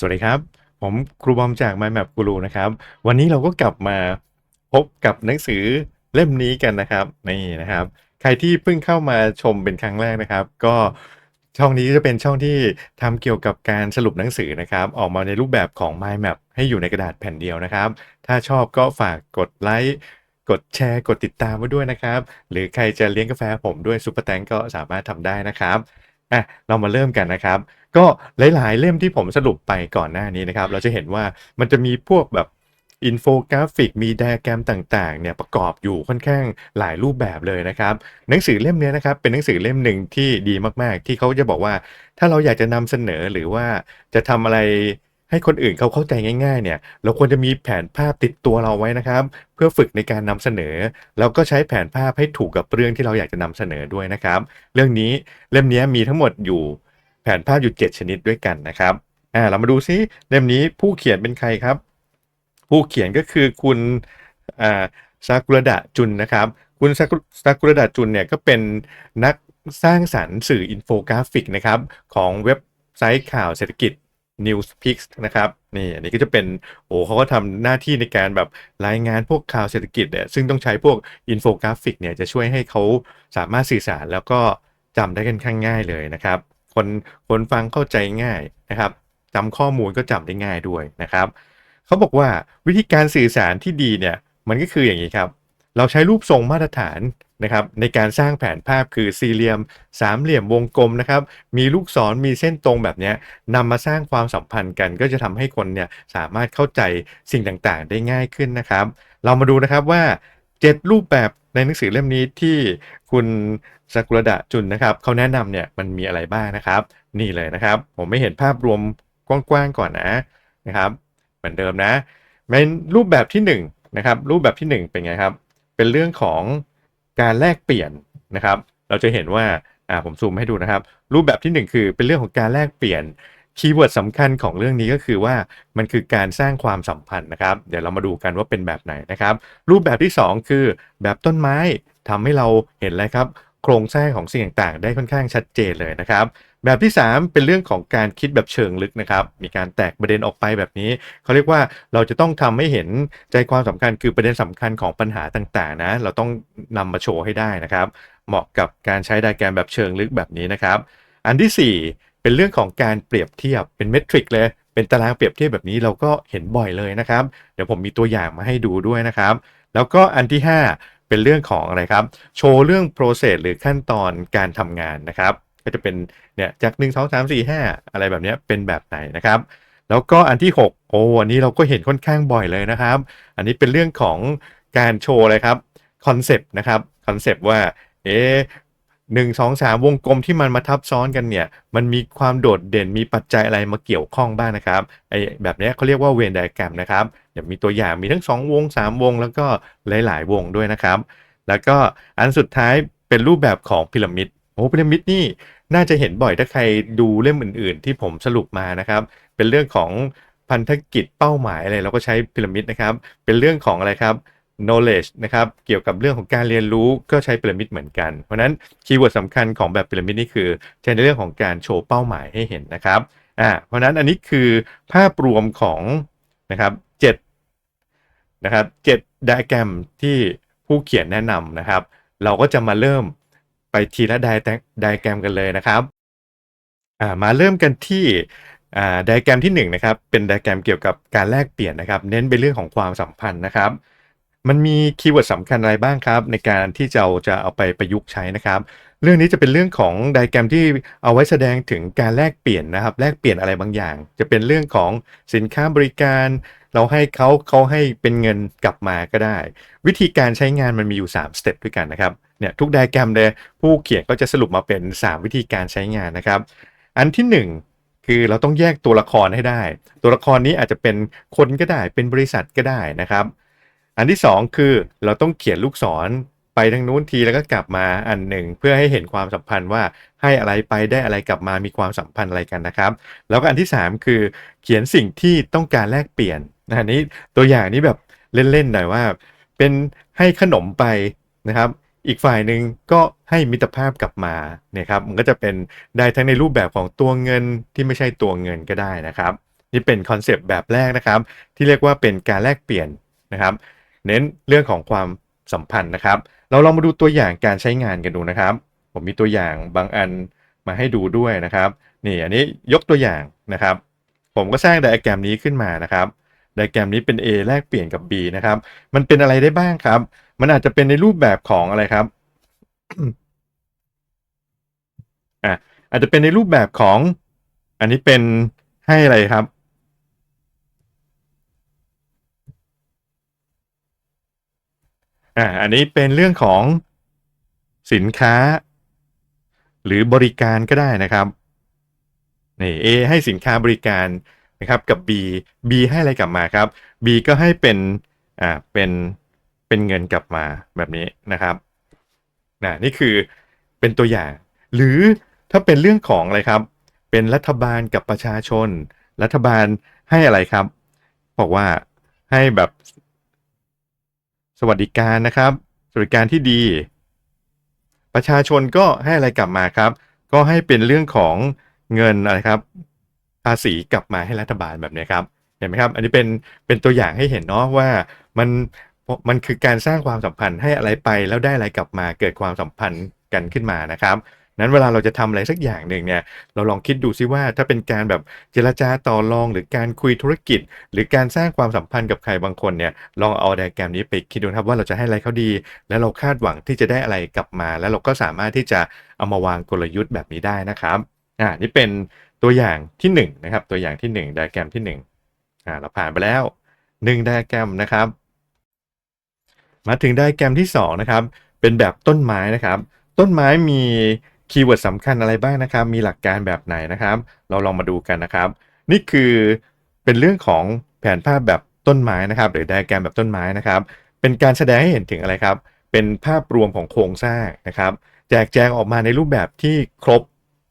สวัสดีครับ ผมครูบอมจาก MindMap Guru นะครับ วันนี้เราก็กลับมาพบกับหนังสือเล่มนี้กันนะครับนี่นะครับ ใครที่เพิ่งเข้ามาชมเป็นครั้งแรกนะครับ ก็ช่องนี้จะเป็นช่องที่ทำเกี่ยวกับการสรุปหนังสือนะครับ ออกมาในรูปแบบของ Mind Map ให้อยู่ในกระดาษแผ่นเดียวนะครับ ถ้าชอบก็ฝากกดไลค์กดแชร์กดติดตามไว้ด้วยนะครับ หรือใครจะเลี้ยงกาแฟผมด้วยซุปเปอร์แตงก็สามารถทำได้นะครับ อะเรามาเริ่มกันนะครับ ก็หลาย ๆ เล่มที่ผมสรุปไปก่อนหน้านี้นะครับ เราจะเห็นว่ามันจะมีพวกแบบอินโฟกราฟิกมีไดอะแกรมต่างๆเนี่ยประกอบอยู่ค่อนข้างหลายรูปแบบเลยนะครับ หนังสือเล่มเนี้ยนะครับเป็นหนังสือเล่มหนึ่งที่ดีมากๆ ที่เขาจะบอกว่า ถ้าเราอยากจะนำเสนอหรือว่าจะทำอะไร ให้คนอื่นเขาเข้าใจง่ายๆ เนี่ย เราควรจะมีแผนภาพติดตัวเราไว้นะครับ เพื่อฝึกในการนำเสนอ แล้วก็ใช้แผนภาพให้ถูกกับเรื่องที่เราอยากจะนำเสนอด้วยนะครับ เรื่องนี้เล่มนี้มีทั้งหมดอยู่แผนภาพอยู่ 7 ชนิดด้วยกันนะครับอ่าเรามาดูซิเล่มนี้ผู้เขียนเป็นใครครับ ผู้เขียนก็คือคุณอ่าซากุระดะจุนนะครับ คุณซากุระดะจุนเนี่ยก็เป็นนักสร้างสรรค์สื่ออินโฟกราฟิกนะครับของเว็บไซต์ข่าวเศรษฐกิจ Newspix นะครับนี่อันนี้ก็จะเป็นโอ้เขาก็ทำหน้าที่ในการแบบรายงานพวกข่าวเศรษฐกิจเนี่ยซึ่งต้องใช้พวกอินโฟกราฟิกเนี่ยจะช่วยให้เขาสามารถสื่อสารแล้วก็จำได้กันข้างง่ายเลยนะครับ คนคนฟังเข้าใจง่ายนะครับจำข้อมูลก็จำได้ง่ายด้วยนะครับเขาบอกว่าวิธีการสื่อสารที่ดีเนี่ยมันก็คืออย่างนี้ครับ เราใช้รูปทรงมาตรฐานนะครับในการสร้างแผนภาพคือสี่เหลี่ยม สามเหลี่ยมวงกลมนะครับมีลูกศรมีเส้นตรงแบบนี้นำมาสร้างความสัมพันธ์กัน ก็จะทำให้คนเนี่ยสามารถเข้าใจสิ่งต่างๆ ได้ง่ายขึ้นนะครับ เรามาดูนะครับว่า 7 รูปแบบในหนังสือเล่มนี้ที่คุณซากุระดะจุนนะครับเขาแนะนำเนี่ยมันมีอะไรบ้างนะครับ นี่เลยนะครับ ผมไม่เห็นภาพรวมกว้างๆก่อนนะนะครับ เหมือนเดิมนะเป็นรูปแบบที่1นงนะครับรูปแบบที่ 1 เป็นไงครับ เป็นเรื่องของการแลกเปลี่ยนนะครับ เราจะเห็นว่าอ่าผมซูมให้ดูนะครับ รูปแบบที่ 1 คือเป็นเรื่องของการแลกเปลี่ยนคีย์เวิร์ดสำคัญของเรื่องนี้ก็คือว่ามันคือการสร้างความสัมพันธ์นะครับ เดี๋ยวเรามาดูกันว่าเป็นแบบไหนนะครับ รูปแบบที่ 2 คือแบบต้นไม้ทำให้เราเห็นเลยครับ โครงสร้างของสิ่งต่างๆ ได้ค่อนข้างชัดเจนเลยนะครับ แบบที่ 3 เป็นเรื่องของการคิดแบบเชิงลึกนะครับ มีการแตกประเด็นออกไปแบบนี้ เขาเรียกว่าเราจะต้องทำให้เห็นใจความสำคัญคือประเด็นสำคัญของปัญหาต่างๆนะ เราต้องนำมาโชว์ให้ได้นะครับ เหมาะกับการใช้ไดแกรมแบบเชิงลึกแบบนี้นะครับ อันที่ 4 เป็นเรื่องของการเปรียบเทียบเป็นเมทริกเลย เป็นตารางเปรียบเทียบแบบนี้เราก็เห็นบ่อยเลยนะครับ เดี๋ยวผมมีตัวอย่างมาให้ดูด้วยนะครับ แล้วก็อันที่ 5 เป็นเรื่องของอะไรครับ โชว์เรื่อง process หรือขั้นตอนการทำงานนะครับ ก็จะเป็นเนี่ยจาก 1 2 3 4 5 อะไรแบบนี้เป็นแบบไหนนะครับ แล้วก็อันที่ 6 โอ้อันนี้เราก็เห็นค่อนข้างบ่อยเลยนะครับ อันนี้เป็นเรื่องของการโชว์อะไรครับคอนเซปต์นะครับคอนเซปต์ว่าเอ๊หนึ่งสองสามวงกลมที่มันมาทับซ้อนกันเนี่ย มันมีความโดดเด่นมีปัจจัยอะไรมาเกี่ยวข้องบ้างนะครับไอ้แบบนี้เขาเรียกว่าเวนไดอะแกรมนะครับเดี๋ยวมีตัวอย่างมีทั้ง 2 วง 3 วง แล้วก็หลาย ๆ วงด้วยนะครับ แล้วก็อันสุดท้ายเป็นรูปแบบของพีระมิดโอ้พีระมิดนี่ น่าจะเห็นบ่อยถ้าใครดูเล่มอื่น ๆ ที่ผมสรุปมานะครับ เป็นเรื่องของพันธกิจเป้าหมายอะไรเราก็ใช้พีระมิดนะครับ เป็นเรื่องของอะไรครับ knowledge นะครับเกี่ยวกับเรื่องของการเรียนรู้ก็ใช้พีระมิดเหมือนกัน เพราะฉะนั้นคีย์เวิร์ดสำคัญของแบบพีระมิดนี่คือใช้ในเรื่องของการโชว์เป้าหมายให้เห็นนะครับอ่าเพราะฉะนั้นอันนี้คือภาพรวมของนะครับเจ็ดนะครับเจ็ดไดอะแกรมที่ผู้เขียนแนะนำนะครับ เราก็จะมาเริ่ม ไปทีละไดไดแกรมกันเลยนะครับมาเริ่มกันที่ไดแกรมที่หนึ่งนะครับเป็นไดแกรมเกี่ยวกับการแลกเปลี่ยนนะครับ เน้นเป็นเรื่องของความสัมพันธ์นะครับ มันมีคีย์เวิร์ดสำคัญอะไรบ้างครับ ในการที่เราจะเอาไปประยุกต์ใช้นะครับ เรื่องนี้จะเป็นเรื่องของไดแกรมที่เอาไว้แสดงถึงการแลกเปลี่ยนนะครับ แลกเปลี่ยนอะไรบางอย่าง จะเป็นเรื่องของสินค้าบริการ เราให้เขาเขาให้เป็นเงินกลับมาก็ได้ วิธีการใช้งานมันมีอยู่3สเต็ปด้วยกันนะครับ เนี่ยทุกไดแกรมเลยผู้เขียนก็จะสรุปมาเป็น 3 วิธีการใช้งานนะครับ อันที่ 1 คือเราต้องแยกตัวละครให้ได้ ตัวละครนี้อาจจะเป็นคนก็ได้เป็นบริษัทก็ได้นะครับ อันที่ 2 คือเราต้องเขียนลูกศรไปทางนู้นทีแล้วก็กลับมาอันหนึ่งเพื่อให้เห็นความสัมพันธ์ว่าให้อะไรไปได้อะไรกลับมามีความสัมพันธ์อะไรกันนะครับ แล้วก็อันที่ 3 คือเขียนสิ่งที่ต้องการแลกเปลี่ยนอันนี้ตัวอย่างนี้แบบเล่นๆหน่อยว่า เป็นให้ขนมไปนะครับ อีกฝ่ายหนึ่งก็ให้มิตรภาพกลับมาเนี่ยครับมันก็จะเป็นได้ทั้งในรูปแบบของตัวเงินที่ไม่ใช่ตัวเงินก็ได้นะครับ นี่เป็นคอนเซปต์แบบแรกนะครับ ที่เรียกว่าเป็นการแลกเปลี่ยนนะครับ เน้นเรื่องของความสัมพันธ์นะครับ เราลองมาดูตัวอย่างการใช้งานกันดูนะครับ ผมมีตัวอย่างบางอันมาให้ดูด้วยนะครับนี่อันนี้ยกตัวอย่างนะครับ ผมก็สร้างไดอะแกรมนี้ขึ้นมานะครับไดอะแกรมนี้เป็น A แลกเปลี่ยนกับ B นะครับมันเป็นอะไรได้บ้างครับ มันอาจจะเป็นในรูปแบบของอะไรครับอะอาจจะเป็นในรูปแบบของ อันนี้เป็นให้อะไรครับ อ่า อันนี้เป็นเรื่องของสินค้า หรือบริการก็ได้นะครับนี่ A ให้สินค้าบริการนะครับ กับ B B ให้อะไรกลับมาครับ B ก็ให้เป็นอ่าเป็น เป็นเงินกลับมาแบบนี้นะครับนะนี่คือเป็นตัวอย่าง หรือถ้าเป็นเรื่องของอะไรครับ เป็นรัฐบาลกับประชาชน รัฐบาลให้อะไรครับ บอกว่าให้แบบสวัสดิการนะครับ สวัสดิการที่ดี ประชาชนก็ให้อะไรกลับมาครับ ก็ให้เป็นเรื่องของเงินอะไรครับ ภาษีกลับมาให้รัฐบาลแบบนี้ครับเห็นไหมครับ อันนี้เป็นเป็นตัวอย่างให้เห็นเนาะว่ามัน มันคือการสร้างความสัมพันธ์ให้อะไรไปแล้วได้อะไรกลับมาเกิดความสัมพันธ์กันขึ้นมานะครับนั้นเวลาเราจะทำอะไรสักอย่างหนึ่งเนี่ยเราลองคิดดูซิว่าถ้าเป็นการแบบเจรจาต่อรองหรือการคุยธุรกิจ หรือการสร้างความสัมพันธ์กับใครบางคนเนี่ยลองเอาไดแกรมนี้ไปคิดดูครับว่าเราจะให้อะไรเขาดี แล้วเราคาดหวังที่จะได้อะไรกลับมา แล้วเราก็สามารถที่จะเอามาวางกลยุทธ์แบบนี้ได้นะครับอ่านี่เป็นตัวอย่างที่1นงนะครับตัวอย่างที่1ไดแกรมที่1อ่าเราผ่านไปแล้ว1ไดแกรมนะครับ มาถึงไดแกรมที่2นะครับเป็นแบบต้นไม้นะครับ ต้นไม้มีคีย์เวิร์ดสำคัญอะไรบ้างนะครับ มีหลักการแบบไหนนะครับ เราลองมาดูกันนะครับ นี่คือเป็นเรื่องของแผนภาพแบบต้นไม้นะครับ หรือไดแกรมแบบต้นไม้นะครับ เป็นการแสดงให้เห็นถึงอะไรครับ เป็นภาพรวมของโครงสร้างนะครับ แจกแจงออกมาในรูปแบบที่ครบ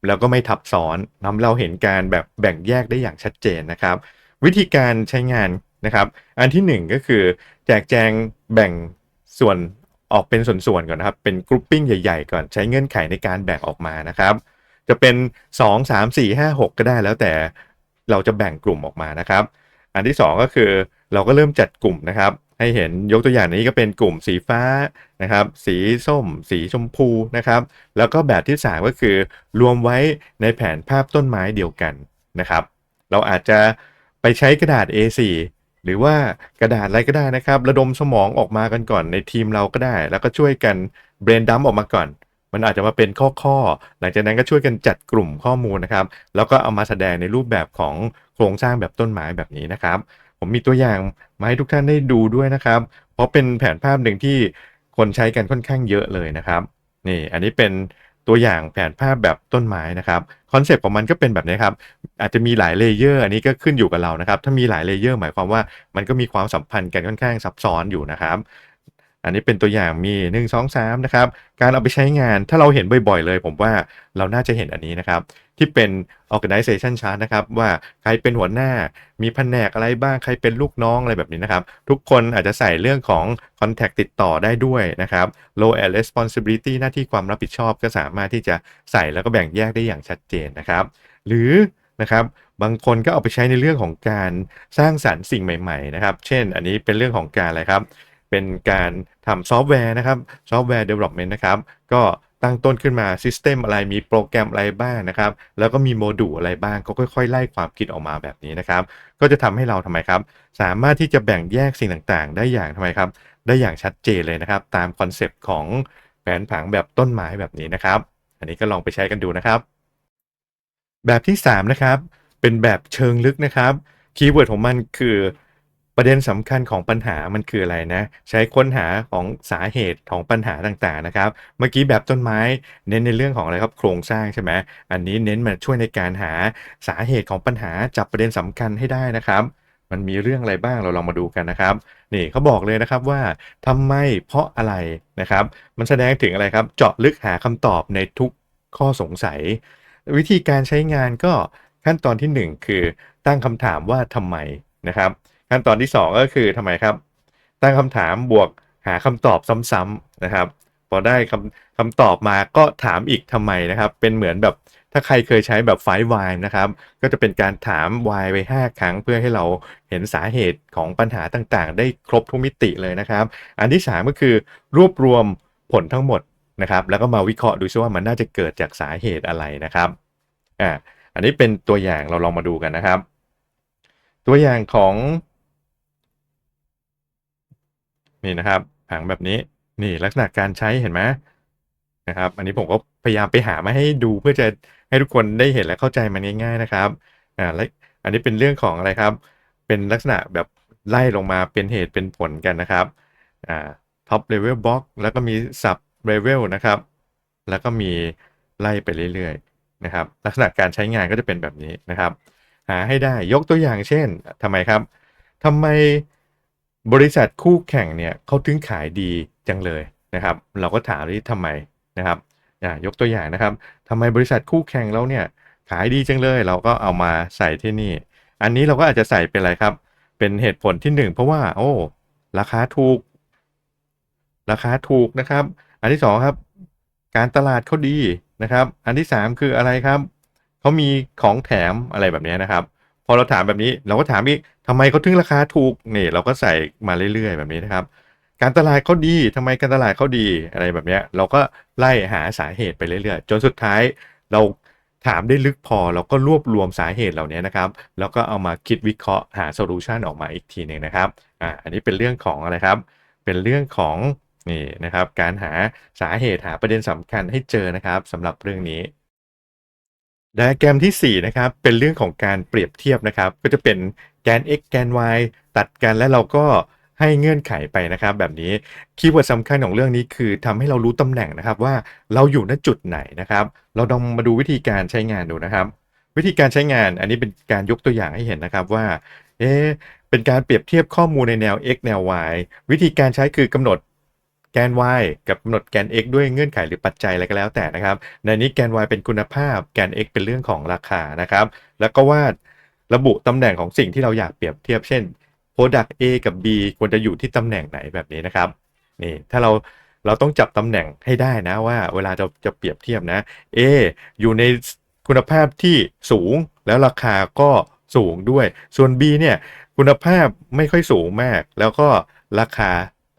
แล้วก็ไม่ทับซ้อนนำเราเห็นการแบบแบ่งแยกได้อย่างชัดเจนนะครับ วิธีการใช้งานนะครับ อันที่ 1 ก็คือแจกแจงแบ่ง ส่วนออกเป็นส่วนๆก่อนนะครับ เป็นกรุ๊ปปิ้งใหญ่ๆ ก่อนใช้เงื่อนไขในการแบ่งออกมานะครับ จะเป็น 2 3 4 5 6 ก็ได้แล้วแต่เราจะแบ่งกลุ่มออกมานะครับ อันที่ 2 ก็คือเราก็เริ่มจัดกลุ่มนะครับ ให้เห็นยกตัวอย่างนี้ก็เป็นกลุ่มสีฟ้านะครับ สีส้ม สีชมพูนะครับ แล้วก็แบบที่ 3 ก็คือรวมไว้ในแผนภาพต้นไม้เดียวกันนะครับ เราอาจจะไปใช้กระดาษ A4 หรือว่ากระดาษอะไรก็ได้นะครับ ระดมสมองออกมากันก่อนในทีมเราก็ได้ แล้วก็ช่วยกันเบรนดัมออกมาก่อน มันอาจจะมาเป็นข้อๆหลังจากนั้นก็ช่วยกันจัดกลุ่มข้อมูลนะครับ แล้วก็เอามาแสดงในรูปแบบของโครงสร้างแบบต้นไม้แบบนี้นะครับ ผมมีตัวอย่างมาให้ทุกท่านได้ดูด้วยนะครับ เพราะเป็นแผนภาพหนึ่งที่คนใช้กันค่อนข้างเยอะเลยนะครับนี่อันนี้เป็น ตัวอย่างแผนภาพแบบต้นไม้นะครับคอนเซปต์ของมันก็เป็นแบบนี้ครับอาจจะมีหลายเลเยอร์อันนี้ก็ขึ้นอยู่กับเรานะครับถ้ามีหลายเลเยอร์หมายความว่ามันก็มีความสัมพันธ์กันค่อนข้างซับซ้อนอยู่นะครับ อันนี้เป็นตัวอย่างมี 1 2 3นะครับการเอาไปใช้งานถ้าเราเห็นบ่อยๆ เลย ผมว่าเราน่าจะเห็นอันนี้นะครับ ที่เป็น organization chart นะครับ ว่าใครเป็นหัวหน้ามีแผนกอะไรบ้างใครเป็นลูกน้องอะไรแบบนี้นะครับ ทุกคนอาจจะใส่เรื่องของ contact ติดต่อได้ด้วยนะครับ role and responsibility หน้าที่ความรับผิดชอบก็สามารถที่จะใส่แล้วก็แบ่งแยกได้อย่างชัดเจนนะครับ หรือนะครับบางคนก็เอาไปใช้ในเรื่องของการสร้างสรรค์สิ่งใหม่ ๆ นะครับ เช่น อันนี้เป็นเรื่องของการอะไรครับ เป็นการทำซอฟต์แวร์นะครับซอฟต์แวร์ development นะครับก็ตั้งต้นขึ้นมา System อะไรมีโปรแกรมอะไรบ้างนะครับ แล้วก็มีโมดูลอะไรบ้างก็ค่อยๆ ไล่ความคิดออกมาแบบนี้นะครับ ก็จะทำให้เราทำไมครับ สามารถที่จะแบ่งแยกสิ่งต่างๆ ได้อย่างทำไมครับ ได้อย่างชัดเจนเลยนะครับ ตามคอนเซปต์ของแผนผังแบบต้นไม้แบบนี้นะครับ อันนี้ก็ลองไปใช้กันดูนะครับ แบบที่3นะครับเป็นแบบเชิงลึกนะครับคีย์เวิร์ดของมันคือ ประเด็นสำคัญของปัญหามันคืออะไรนะ ใช้ค้นหาของสาเหตุของปัญหาต่างๆนะครับ เมื่อกี้แบบต้นไม้เน้นในเรื่องของอะไรครับโครงสร้างใช่ไหมอันนี้เน้นมาช่วยในการหาสาเหตุของปัญหาจับประเด็นสำคัญให้ได้นะครับ มันมีเรื่องอะไรบ้างเราลองมาดูกันนะครับ นี่เขาบอกเลยนะครับว่าทำไมเพราะอะไรนะครับ มันแสดงถึงอะไรครับ เจาะลึกหาคำตอบในทุกข้อสงสัย วิธีการใช้งานก็ขั้นตอนที่ 1 คือตั้งคำถามว่าทำไมนะครับ ขั้นตอนที่ 2 ก็คือทำไมครับ ตั้งคำถามบวกหาคำตอบซ้ำๆนะครับ พอได้คำคำตอบมาก็ถามอีกทำไมนะครับ เป็นเหมือนแบบถ้าใครเคยใช้แบบไฟวายนะครับ ก็จะเป็นการถาม why ไป 5 ครั้งเพื่อให้เราเห็นสาเหตุของปัญหาต่างๆ ได้ครบทุกมิติเลยนะครับ อันที่ 3 ก็คือรวบรวมผลทั้งหมดนะครับ แล้วก็มาวิเคราะห์ดูซิว่ามันน่าจะเกิดจากสาเหตุอะไรนะครับอ่าอันนี้เป็นตัวอย่างเราลองมาดูกันนะครับ ตัวอย่างของ นี่นะครับผังแบบนี้นี่ลักษณะการใช้เห็นไหมนะครับ อันนี้ผมก็พยายามไปหามาให้ดูเพื่อจะให้ทุกคนได้เห็นและเข้าใจมันง่าย ๆนะครับอ่าและอันนี้เป็นเรื่องของอะไรครับ เป็นลักษณะแบบไล่ลงมาเป็นเหตุเป็นผลกันนะครับอ่า top level block แล้วก็มี sub level นะครับ แล้วก็มีไล่ไปเรื่อยๆนะครับ ลักษณะการใช้งานก็จะเป็นแบบนี้นะครับ หาให้ได้ยกตัวอย่างเช่นทำไมครับทำไม บริษัทคู่แข่งเนี่ยเขาถึงขายดีจังเลยนะครับ เราก็ถามที่ทำไมนะครับอ่ายกตัวอย่างนะครับทำไมบริษัทคู่แข่งเราเนี่ยขายดีจังเลย เราก็เอามาใส่ที่นี่ อันนี้เราก็อาจจะใส่เป็นอะไรครับ เป็นเหตุผลที่หนึ่งเพราะว่า โอ้ ราคาถูก ราคาถูกนะครับ อันที่สองครับ การตลาดเขาดีนะครับ อันที่สามคืออะไรครับเขามีของแถมอะไรแบบนี้นะครับ พอเราถามแบบนี้เราก็ถามอีกทำไมเขาถึงราคาถูกนี่เราก็ใส่มาเรื่อยๆ แบบนี้นะครับ การตลาดเขาดีทำไมการตลาดเขาดีอะไรแบบนี้เราก็ไล่หาสาเหตุไปเรื่อยๆ จนสุดท้ายเราถามได้ลึกพอเราก็รวบรวมสาเหตุเหล่านี้นะครับ แล้วก็เอามาคิดวิเคราะห์หาโซลูชันออกมาอีกทีหนึ่งนะครับอ่าอันนี้เป็นเรื่องของอะไรครับ เป็นเรื่องของนี่นะครับ การหาสาเหตุหาประเด็นสำคัญให้เจอนะครับสำหรับเรื่องนี้ ไดอะแกรมที่ 4 นะครับ เป็นเรื่องของการเปรียบเทียบนะครับ ก็จะเป็นแกน x แกน y ตัดกันแล้วเราก็ให้เงื่อนไขไปนะครับ แบบนี้คีย์เวิร์ดสำคัญของเรื่องนี้คือทำให้เรารู้ตำแหน่งนะครับว่าเราอยู่ณจุดไหนนะครับ เราลองมาดูวิธีการใช้งานดูนะครับ วิธีการใช้งานอันนี้เป็นการยกตัวอย่างให้เห็นนะครับว่าเอ๊เป็นการเปรียบเทียบข้อมูลในแนว x แนว y วิธีการใช้คือกำหนด กน y กับกำหนดแกน x ด้วยเงื่อนไขหรือปัจจัยอะไรก็แล้วแต่นะครับ ในนี้แกน y เป็นคุณภาพแกน x เป็นเรื่องของราคานะครับ แล้วก็วาดระบุตำแหน่งของสิ่งที่เราอยากเปรียบเทียบเช่น Product A กับ B ควรจะอยู่ที่ตำแหน่งไหนแบบนี้นะครับนี่ถ้าเราเราต้องจับตำแหน่งให้ได้นะว่าเวลาเราจะเปรียบเทียบนะ A อยู่ในคุณภาพที่สูงแล้วราคาก็สูงด้วย ส่วน B เนี่ยคุณภาพไม่ค่อยสูงมาก แล้วก็ราคา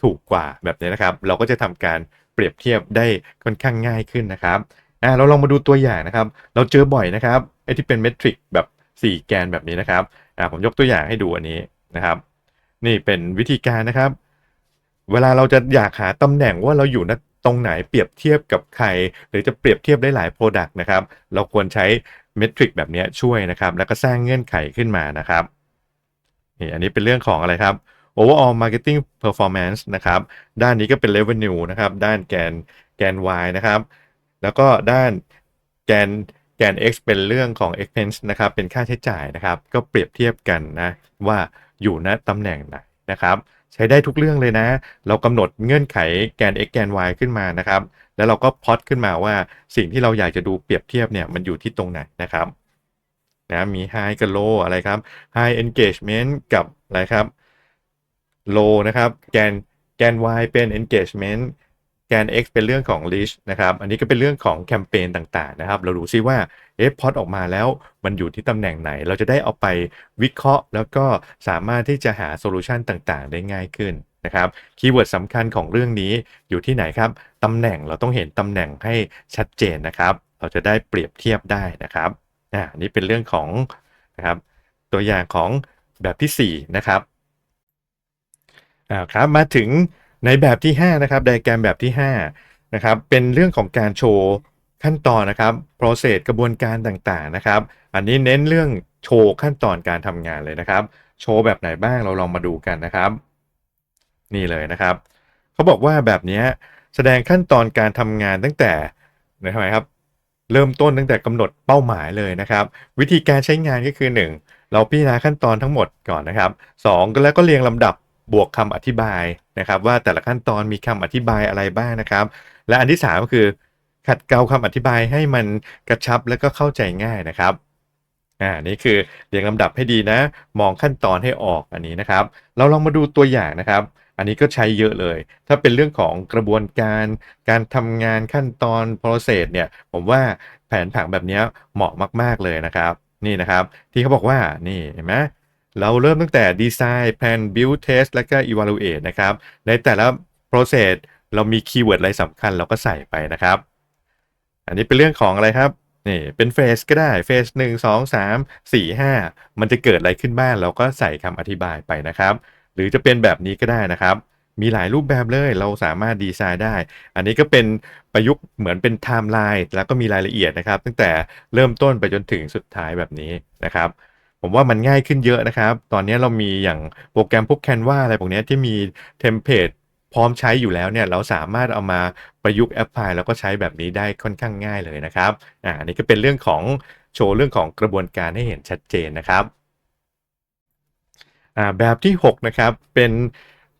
ถูกกว่าแบบนี้นะครับ เราก็จะทำการเปรียบเทียบได้ค่อนข้างง่ายขึ้นนะครับอ่าเราลองมาดูตัวอย่างนะครับ เราเจอบ่อยนะครับไอ้ที่เป็นเมทริกแบบ 4 แกนแบบนี้นะครับอ่าผมยกตัวอย่างให้ดูอันนี้นะครับ นี่เป็นวิธีการนะครับ เวลาเราจะอยากหาตำแหน่งว่าเราอยู่ณตรงไหนเปรียบเทียบกับใคร หรือจะเปรียบเทียบได้หลาย Product นะครับ เราควรใช้เมทริกแบบนี้ช่วยนะครับ แล้วก็สร้างเงื่อนไขขึ้นมานะครับนี่อันนี้เป็นเรื่องของอะไรครับ overall marketing performance นะครับ ด้านนี้ก็เป็น revenue นะครับ ด้านแกนแกน y นะครับ แล้วก็ด้านแกนแกน x เป็นเรื่องของ expense นะครับ เป็นค่าใช้จ่ายนะครับ ก็เปรียบเทียบกันนะว่าอยู่ณตำแหน่งไหนนะครับ ใช้ได้ทุกเรื่องเลยนะ เรากำหนดเงื่อนไขแกน x แกน y ขึ้นมานะครับ แล้วเราก็พอตขึ้นมาว่าสิ่งที่เราอยากจะดูเปรียบเทียบเนี่ยมันอยู่ที่ตรงไหนนะครับนะมี high กับ low อะไรครับ high engagement กับอะไรครับ low นะครับแกนแกน y เป็น engagement แกน x เป็นเรื่องของ reach นะครับ อันนี้ก็เป็นเรื่องของแคมเปญต่างๆนะครับ เราดูซิว่าเอฟพอตออกมาแล้วมันอยู่ที่ตำแหน่งไหน เราจะได้เอาไปวิเคราะห์ แล้วก็สามารถที่จะหาโซลูชันต่างๆ ได้ง่ายขึ้นนะครับคีย์เวิร์ดสำคัญของเรื่องนี้อยู่ที่ไหนครับตำแหน่งเราต้องเห็นตำแหน่งให้ชัดเจนนะครับ เราจะได้เปรียบเทียบได้นะครับอ่านี่เป็นเรื่องของนะครับตัวอย่างของแบบที่4นะครับ อ่าครับมาถึงในแบบที่ 5 นะครับไดแกรมแบบที่5นะครับเป็นเรื่องของการโชว์ขั้นตอนนะครับ process กระบวนการต่างๆนะครับ อันนี้เน้นเรื่องโชว์ขั้นตอนการทำงานเลยนะครับ โชว์แบบไหนบ้างเราลองมาดูกันนะครับ นี่เลยนะครับ เขาบอกว่าแบบนี้แสดงขั้นตอนการทำงานตั้งแต่นะครับ เริ่มต้นตั้งแต่กำหนดเป้าหมายเลยนะครับ วิธีการใช้งานก็คือ 1 เราพิจารณาขั้นตอนทั้งหมดก่อนนะครับ 2 แล้วก็เรียงลำดับ บวกคำอธิบายนะครับ ว่าแต่ละขั้นตอนมีคำอธิบายอะไรบ้างนะครับ และอันที่3ก็คือ ขัดเกลาคำอธิบายให้มันกระชับและก็เข้าใจง่ายนะครับอ่านี่คือเรียงลำดับให้ดีนะ มองขั้นตอนให้ออกอันนี้นะครับ เราลองมาดูตัวอย่างนะครับ อันนี้ก็ใช้เยอะเลย ถ้าเป็นเรื่องของกระบวนการการทำงานขั้นตอน process เนี่ยผมว่าแผนผังแบบนี้เหมาะมาก ๆเลยนะครับนี่นะครับ ที่เขาบอกว่านี่เห็นไหม เราเริ่มตั้งแต่ design plan build test แล้วก็ evaluate นะครับ ในแต่ละ process เรามีคีย์เวิร์ดอะไรสำคัญเราก็ใส่ไปนะครับ อันนี้เป็นเรื่องของอะไรครับนี่เป็นเฟสก็ได้เฟสหนึ่งสองสามสี่ห้ามันจะเกิดอะไรขึ้นบ้างเราก็ใส่คำอธิบายไปนะครับ หรือจะเป็นแบบนี้ก็ได้นะครับ มีหลายรูปแบบเลยเราสามารถดีไซน์ได้ อันนี้ก็เป็นประยุกต์เหมือนเป็นไทม์ไลน์แล้วก็มีรายละเอียดนะครับ ตั้งแต่เริ่มต้นไปจนถึงสุดท้ายแบบนี้นะครับ ผมว่ามันง่ายขึ้นเยอะนะครับ ตอนนี้เรามีอย่างโปรแกรมพวก Canva อะไรพวกนี้ที่มีเทมเพลตพร้อมใช้อยู่แล้วเนี่ยเราสามารถเอามาประยุกต์แอปพลายแล้วก็ใช้แบบนี้ได้ค่อนข้างง่ายเลยนะครับอ่าอันนี้ก็เป็นเรื่องของโชว์เรื่องของกระบวนการให้เห็นชัดเจนนะครับอ่าแบบที่ 6 นะครับเป็น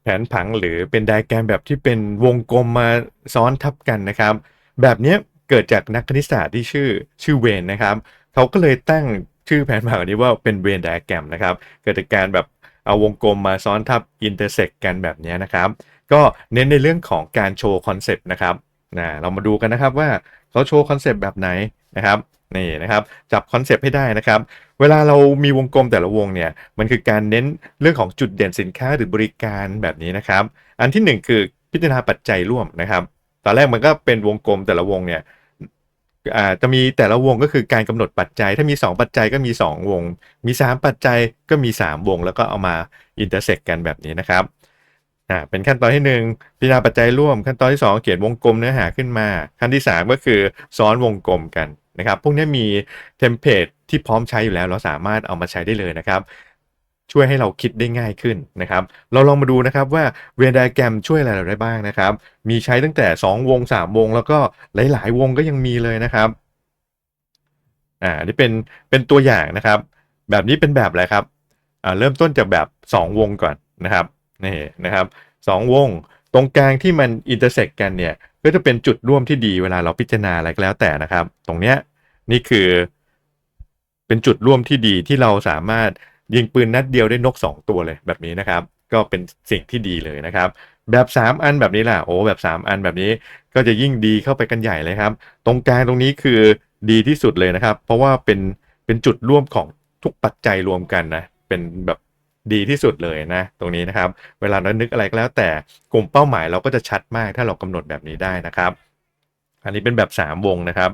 แผนผังหรือเป็นไดแกรมแบบที่เป็นวงกลมมาซ้อนทับกันนะครับ แบบนี้เกิดจากนักคณิตศาสตร์ที่ชื่อชื่อเวนนะครับ เขาก็เลยตั้ง ชื่อแผนผังอันนี้ว่าเป็นเวนไดอะแกรมนะครับ เกิดจากการแบบเอาวงกลมมาซ้อนทับอินเตอร์เซ็กกันแบบนี้นะครับ ก็เน้นในเรื่องของการโชว์คอนเซปต์นะครับนะเรามาดูกันนะครับว่าเขาโชว์คอนเซปต์แบบไหนนะครับนี่นะครับจับคอนเซปต์ให้ได้นะครับ เวลาเรามีวงกลมแต่ละวงเนี่ยมันคือการเน้นเรื่องของจุดเด่นสินค้าหรือบริการแบบนี้นะครับ อันที่หนึ่งคือพิจารณาปัจจัยร่วมนะครับ ตอนแรกมันก็เป็นวงกลมแต่ละวงเนี่ย อ่าจะมีแต่ละวงก็คือการกำหนดปัจจัย ถ้ามี 2 ปัจจัยก็มี 2 วง มี 3 ปัจจัยก็มี 3 วง แล้วก็เอามาอินเตอร์เซ็กกันแบบนี้นะครับอ่าเป็นขั้นตอนที่ 1 พิจารณาปัจจัยร่วม ขั้นตอนที่ 2 เขียนวงกลมเนื้อหาขึ้นมา ขั้นที่ 3 ก็คือซ้อนวงกลมกันนะครับ พวกนี้มีเทมเพลตที่พร้อมใช้อยู่แล้วเราสามารถเอามาใช้ได้เลยนะครับ ช่วยให้เราคิดได้ง่ายขึ้นนะครับ เราลองมาดูนะครับว่าเวนไดแกรมช่วยอะไรเราได้บ้างนะครับ มีใช้ตั้งแต่ 2 วง 3 วง แล้วก็หลาย ๆ วงก็ยังมีเลยนะครับอ่านนี้เป็นเป็นตัวอย่างนะครับ แบบนี้เป็นแบบอะไรครับอ่าเริ่มต้นจากแบบ 2 วงก่อนนะครับนี่นะครับสองวง ตรงกลางที่มันอินเตอร์เซกกันเนี่ยก็จะเป็นจุดร่วมที่ดีเวลาเราพิจารณาอะไรก็แล้วแต่นะครับ ตรงเนี้ยนี่คือเป็นจุดร่วมที่ดีที่เราสามารถ ยิงปืนนัดเดียวได้นก 2 ตัวเลยแบบนี้นะครับ ก็เป็นสิ่งที่ดีเลยนะครับ แบบ 3 อันแบบนี้ล่ะโอ้แบบ 3 อันแบบนี้ก็จะยิ่งดีเข้าไปกันใหญ่เลยครับ ตรงกลางตรงนี้คือดีที่สุดเลยนะครับ เพราะว่าเป็นเป็นจุดร่วมของทุกปัจจัยรวมกันนะเป็นแบบดีที่สุดเลยนะ ตรงนี้นะครับ เวลาเรานึกอะไรก็แล้วแต่กลุ่มเป้าหมายเราก็จะชัดมากถ้าเรากำหนดแบบนี้ได้นะครับ อันนี้เป็นแบบ 3 วงนะครับ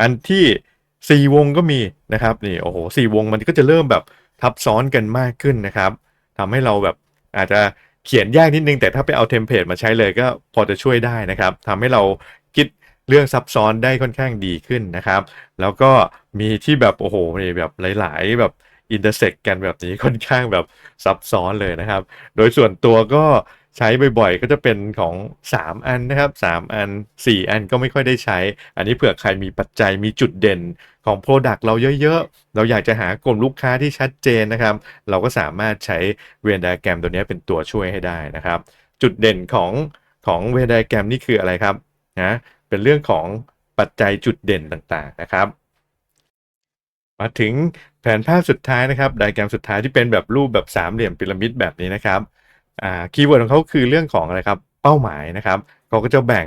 อันที่ 4 วงก็มีนะครับนี่โอ้โหสวงมันก็จะเริ่มแบบ ทับซ้อนกันมากขึ้นนะครับทำให้เราแบบอาจจะเขียนยากนิดนึง แต่ถ้าไปเอาเทมเพลตมาใช้เลยก็พอจะช่วยได้นะครับทำให้เราคิดเรื่องซับซ้อนได้ค่อนข้างดีขึ้นนะครับ แล้วก็มีที่แบบโอ้โหนี่แบบหลาย ๆ แบบอินเตอร์เซ็กกันแบบนี้ค่อนข้างแบบซับซ้อนเลยนะครับ โดยส่วนตัวก็ ใช้บ่อยๆ ก็จะเป็นของ 3 อันนะครับ 3 อัน 4 อันก็ไม่ค่อยได้ใช้ อันนี้เผื่อใครมีปัจจัยมีจุดเด่นของ Product เราเยอะๆ เราอยากจะหากลุ่มลูกค้าที่ชัดเจนนะครับ เราก็สามารถใช้เวนไดแกรมตัวนี้เป็นตัวช่วยให้ได้นะครับ จุดเด่นของของเวนไดแกรมนี่คืออะไรครับนะเป็นเรื่องของปัจจัยจุดเด่นต่างๆนะครับ มาถึงแผนภาพสุดท้ายนะครับไดแกรมสุดท้ายที่เป็นแบบรูปแบบสามเหลี่ยมพีระมิดแบบนี้นะครับ คีย์เวิร์ดของเขาคือเรื่องของอะไรครับ เป้าหมายนะครับเขาก็จะแบ่ง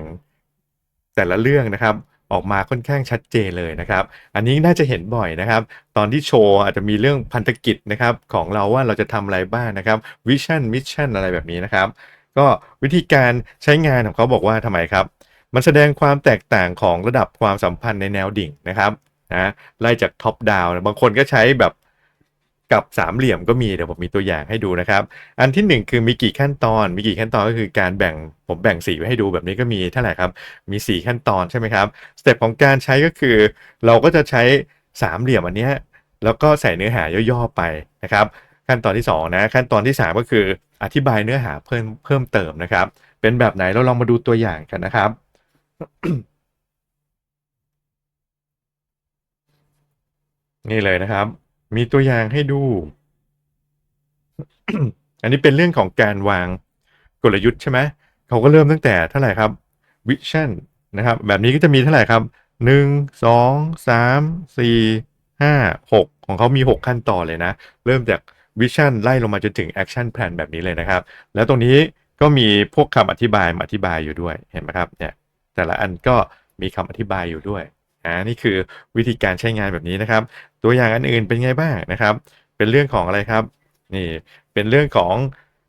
แต่ละเรื่องนะครับ ออกมาค่อนข้างชัดเจนเลยนะครับ อันนี้น่าจะเห็นบ่อยนะครับ ตอนที่โชว์อาจจะมีเรื่องพันธกิจนะครับของเราว่าเราจะทำอะไรบ้างนะครับวิชั่นมิชชั่นอะไรแบบนี้นะครับ ก็วิธีการใช้งานของเขาบอกว่าทำไมครับ มันแสดงความแตกต่างของระดับความสัมพันธ์ในแนวดิ่งนะครับนะไล่จากท็อปดาวน์บางคนก็ใช้แบบ กับสามเหลี่ยมก็มีเดี๋ยวผมมีตัวอย่างให้ดูนะครับ อันที่หนึ่งคือมีกี่ขั้นตอน มีกี่ขั้นตอนก็คือการแบ่งผมแบ่งสีไว้ให้ดูแบบนี้ก็มีเท่าไหร่ครับ มี 4 ขั้นตอนใช่ไหมครับสเต็ปของการใช้ก็คือ เราก็จะใช้สามเหลี่ยมอันนี้แล้วก็ใส่เนื้อหาย่อๆไปนะครับ ขั้นตอนที่2นะขั้นตอนที่ 3 ก็คืออธิบายเนื้อหาเพิ่มเพิ่มเติมนะครับ เป็นแบบไหนเราลองมาดูตัวอย่างกันนะครับนี่เลยนะครับ มีตัวอย่างให้ดู อันนี้เป็นเรื่องของการวางกลยุทธ์ใช่ไหมเขาก็เริ่มตั้งแต่เท่าไหร่ครับวิชั่นนะครับ แบบนี้ก็จะมีเท่าไหร่ครับหนึ่งสองสามสี่ห้าหกของเขามี6ขั้นตอนเลยนะ เริ่มจากวิชั่นไล่ลงมาจนถึงแอคชั่นแพลนแบบนี้เลยนะครับ แล้วตรงนี้ก็มีพวกคำอธิบายมาอธิบายอยู่ด้วยเห็นไหมครับเนี่ยแต่ละอันก็มีคำอธิบายอยู่ด้วย อ่านี่คือวิธีการใช้งานแบบนี้นะครับ ตัวอย่างอันอื่นเป็นไงบ้างนะครับ เป็นเรื่องของอะไรครับ นี่เป็นเรื่องของ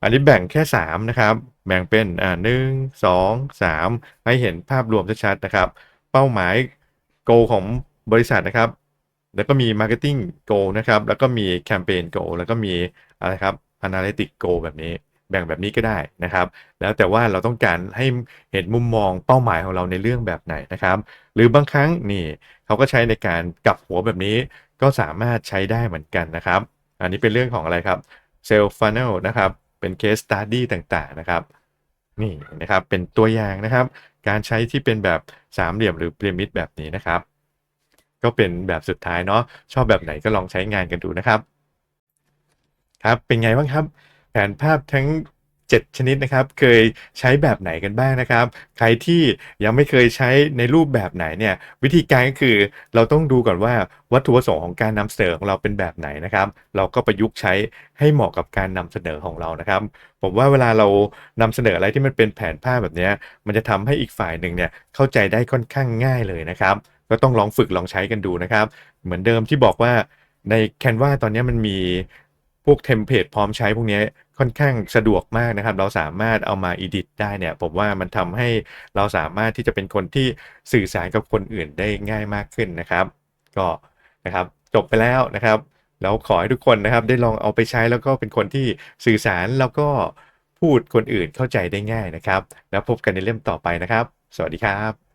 อันนี้แบ่งแค่ 3 นะครับ แบ่งเป็นอ่าหนึ่งสองสามให้เห็นภาพรวมชัดๆนะครับ เป้าหมายโกของบริษัทนะครับ แล้วก็มี Marketing Goal นะครับ แล้วก็มี Campaign Goal แล้วก็มีอะไรครับ Analytic Goal แบบนี้ แบ่งแบบนี้ก็ได้นะครับ แล้วแต่ว่าเราต้องการให้เห็นมุมมองเป้าหมายของเราในเรื่องแบบไหนนะครับ หรือบางครั้งนี่เขาก็ใช้ในการกลับหัวแบบนี้ก็สามารถใช้ได้เหมือนกันนะครับ อันนี้เป็นเรื่องของอะไรครับ Sales Funnel นะครับเป็น Case Study ต่างๆนะครับนี่นะครับเป็นตัวอย่างนะครับ การใช้ที่เป็นแบบสามเหลี่ยมหรือพีระมิดแบบนี้นะครับ ก็เป็นแบบสุดท้ายเนาะชอบแบบไหนก็ลองใช้งานกันดูนะครับ ครับเป็นไงบ้างครับ แผนภาพทั้ง 7 ชนิดนะครับ เคยใช้แบบไหนกันบ้างนะครับ ใครที่ยังไม่เคยใช้ในรูปแบบไหนเนี่ยวิธีการก็คือเราต้องดูก่อนว่าวัตถุประสงค์ของการนำเสนอของเราเป็นแบบไหนนะครับ เราก็ประยุกต์ใช้ให้เหมาะกับการนำเสนอของเรานะครับ ผมว่าเวลาเรานำเสนออะไรที่มันเป็นแผนภาพแบบนี้มันจะทำให้อีกฝ่ายหนึ่งเนี่ยเข้าใจได้ค่อนข้างง่ายเลยนะครับ ก็ต้องลองฝึกลองใช้กันดูนะครับ เหมือนเดิมที่บอกว่าใน Canva ตอนนี้มันมี พวกเทมเพลตพร้อมใช้พวกนี้ค่อนข้างสะดวกมากนะครับ เราสามารถเอามา edit ได้เนี่ยผมว่ามันทำให้เราสามารถที่จะเป็นคนที่สื่อสารกับคนอื่นได้ง่ายมากขึ้นนะครับ ก็นะครับจบไปแล้วนะครับ แล้วขอให้ทุกคนนะครับได้ลองเอาไปใช้แล้วก็เป็นคนที่สื่อสารแล้วก็พูดคนอื่นเข้าใจได้ง่ายนะครับ แล้วพบกันในเล่มต่อไปนะครับ สวัสดีครับ